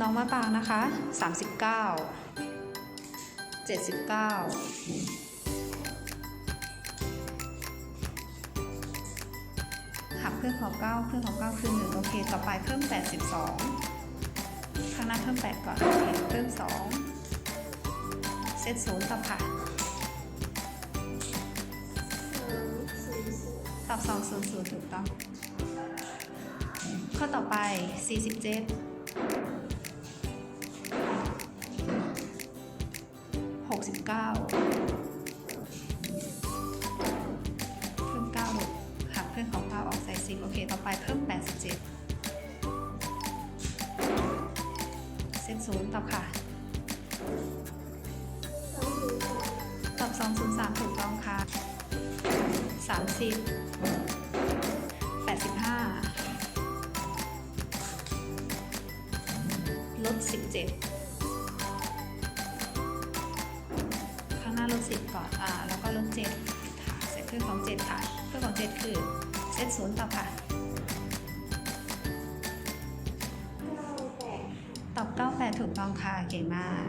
น้องมะปรางนะคะ 39 79 หักเพื่อของ9เพื่อของ9คือ1โอเค ต่อไปเพิ่ม82ข้างหน้าเพิ่ม8ก่อนโอเคเพิ่ม2เซตศูนย์ตอบค่ะ ตอบ200ถูกต้อง ข้อต่อไป 47 69 เพิ่ม9ลูกหักเพื่อนของ9ออกใส่10 โอเค ต่อไปเพิ่ม 87เซตศูนย์ตอบค่ะ ตอบ 203 ถูกต้องค่ะ 30 85ลด17 50 ก่อนอ่าแล้วก็ลด7ค่ะเสร็จเครื่องของ 7 ค่ะเครื่องของ 7 คือเซตศูนย์ต่อค่ะ ตอบ 98 ถูกต้องค่ะ เก่งมาก